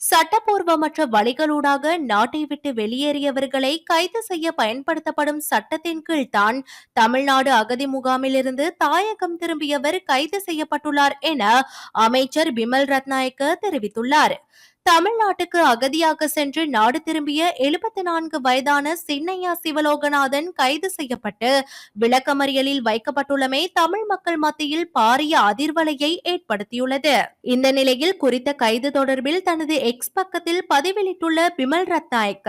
சட்டப்பூர்வமற்ற வழிகளூடாக நாட்டை விட்டு வெளியேறியவர்களை கைது செய்ய பயன்படுத்தப்படும் சட்டத்தின் கீழ்தான் தமிழ்நாடு அகதி முகாமிலிருந்து தாயகம் திரும்பியவர் கைது செய்யப்பட்டுள்ளார் என அமைச்சர் பிமல் ரத்நாயக்க தெரிவித்துள்ளார். தமிழ்நாட்டுக்கு அகதியாக சென்று நாடு திரும்பிய எழுபத்தி நான்கு வயதான சின்னையா சிவலோகநாதன் கைது செய்யப்பட்டு விளக்கமறியலில் வைக்கப்பட்டுள்ளமை தமிழ் மக்கள் மத்தியில் பாரிய அதிர்வலையை ஏற்படுத்தியுள்ளது. இந்த நிலையில் குறித்த கைது தொடர்பில் தனது எக்ஸ் பக்கத்தில் பதிவிலிட்டுள்ள பிமல் ரத்நாயக்க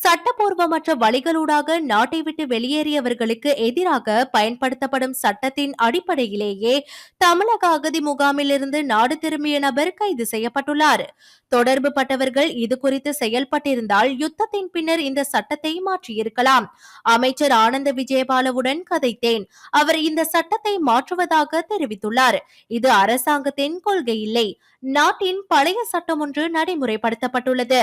சட்டப்பூர்வமற்ற வழிகளூடாக நாட்டை விட்டு வெளியேறியவர்களுக்கு எதிராக பயன்படுத்தப்படும் சட்டத்தின் அடிப்படையிலேயே தமிழக அகதி முகாமிலிருந்து நாடு திரும்பிய நபர் கைது செய்யப்பட்டுள்ளார். தொடர்பு பட்டவர்கள் இது குறித்து செயல்பட்டிருந்தால் யுத்தத்தின் பின்னர் இந்த சட்டத்தை மாற்றியிருக்கலாம். அமைச்சர் ஆனந்த விஜயபாலவுடன் கதைத்தேன். அவர் இந்த சட்டத்தை மாற்றுவதாக தெரிவித்துள்ளார். இது அரசாங்கத்தின் கொள்கை இல்லை நாட்டின் பழைய சட்டம் ஒன்று நடைமுறைப்படுத்தப்பட்டுள்ளது.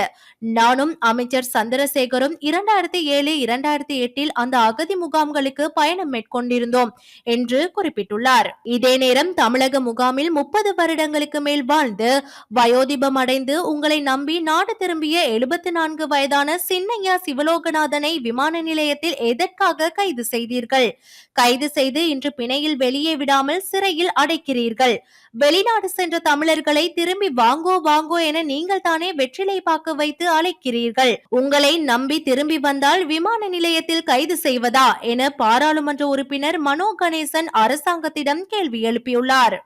நானும் அமைச்சர் சந்திரசேகர் சந்திரசேகரும் இரண்டாயிரத்தி ஏழு இரண்டாயிரத்தி எட்டில் அந்த அகதி முகாம்களுக்கு பயணம் மேற்கொண்டிருந்தோம் என்று குறிப்பிட்டுள்ளார். இதே நேரம் தமிழக முகாமில் முப்பது வருடங்களுக்கு மேல் வாழ்ந்து வயோதிபம் அடைந்து உங்களை நம்பி நாடு திரும்பிய எழுபத்தி நான்கு வயதான சின்னையா சிவலோகநாதனை விமான நிலையத்தில் எதற்காக கைது செய்தீர்கள்? கைது செய்து இன்று பிணையில் வெளியே விடாமல் சிறையில் அடைக்கிறீர்கள். வெளிநாடு சென்ற தமிழர்களை திரும்பி வாங்கோ வாங்கோ என நீங்கள் தானே வெற்றிலை பாக்கு வைத்து அழைக்கிறீர்கள். உங்களை நம் நம்பி திரும்பி வந்தால் விமான நிலையத்தில் கைது செய்வதா? என பாராளுமன்ற உறுப்பினர் மனோ கணேசன் அரசாங்கத்திடம் கேள்வி எழுப்பியுள்ளார்.